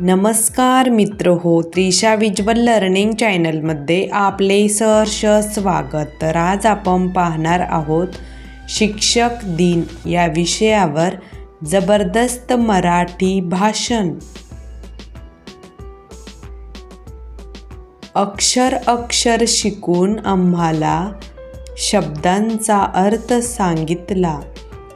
नमस्कार मित्र हो त्रिशा विज्वल लर्निंग चॅनलमध्ये आपले सहर्ष स्वागत. तर आज आपण पाहणार आहोत शिक्षक दिन या विषयावर जबरदस्त मराठी भाषण. अक्षर अक्षर शिकून आम्हाला शब्दांचा अर्थ सांगितला.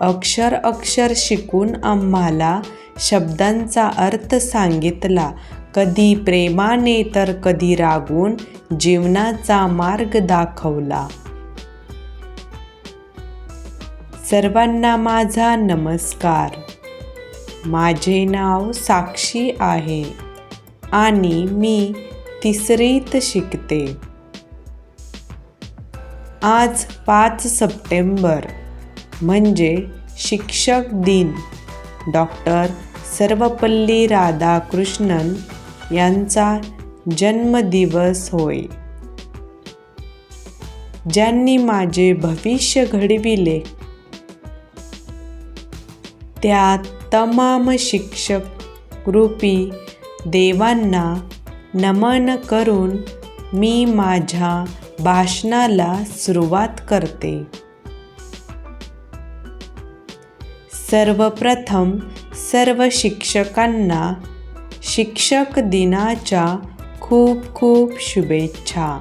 अक्षर अक्षर शिकून आम्हाला शब्दांचा अर्थ सांगितला. कधी प्रेमाने तर कधी रागून जीवनाचा मार्ग दाखवला. सर्वांना माझा नमस्कार. माझे नाव साक्षी आहे आणि मी तिसरीत शिकते. आज पाच सप्टेंबर म्हणजे शिक्षक दिन. डॉक्टर सर्वपल्ली राधाकृष्णन यांचा जन्मदिवस होय. ज्यांनी माझे भविष्य घडविले त्या तमाम शिक्षक रूपी देवांना नमन करून मी माझ्या भाषणाला सुरुवात करते. सर्वप्रथम सर्व शिक्षकांना शिक्षक दिनाच्या खूप खूप शुभेच्छा.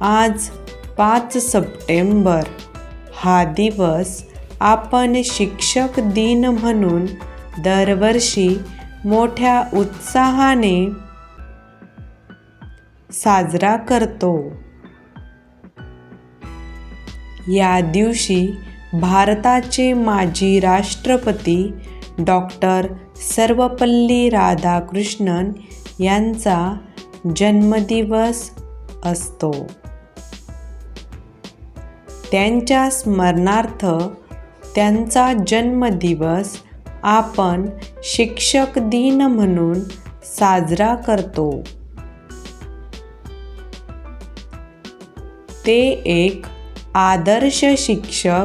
आज पाच सप्टेंबर हा दिवस आपण शिक्षक दिन म्हणून दरवर्षी मोठ्या उत्साहाने साजरा करतो. या दिवशी भारताचे माजी राष्ट्रपती डॉक्टर सर्वपल्ली राधाकृष्णन यांचा जन्मदिवस असतो. त्यांच्या स्मरणार्थ त्यांचा जन्मदिवस आपण शिक्षक दिन म्हणून साजरा करतो. ते एक आदर्श शिक्षक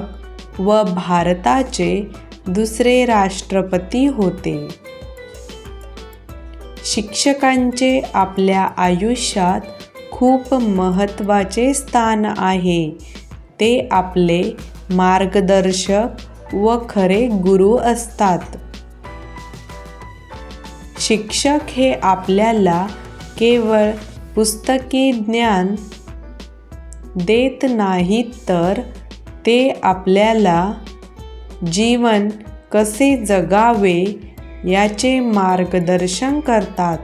व भारताचे दुसरे राष्ट्रपती होते. शिक्षकांचे आपल्या आयुष्यात खूप महत्त्वाचे स्थान आहे. ते आपले मार्गदर्शक व खरे गुरु असतात. शिक्षक हे आपल्याला केवळ पुस्तकी ज्ञान देत नाहीत तर ते आपल्याला जीवन कसे जगावे याचे मार्गदर्शन करतात.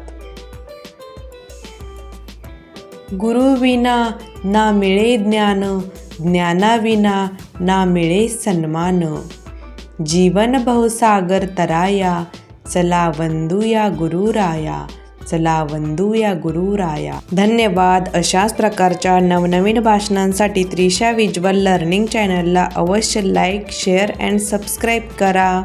गुरुविना ना मिळे ज्ञान ज्ञानाविना ना मिळे सन्मान. जीवन बहुसागर तराया चला वंदूया गुरुराया. चला वंदूया गुरुराया. धन्यवाद. अशाच प्रकारच्या नवनवीन भाषणांसाठी त्रिशा विज्वल लर्निंग चॅनलला अवश्य लाईक शेअर अँड सबस्क्राईब करा.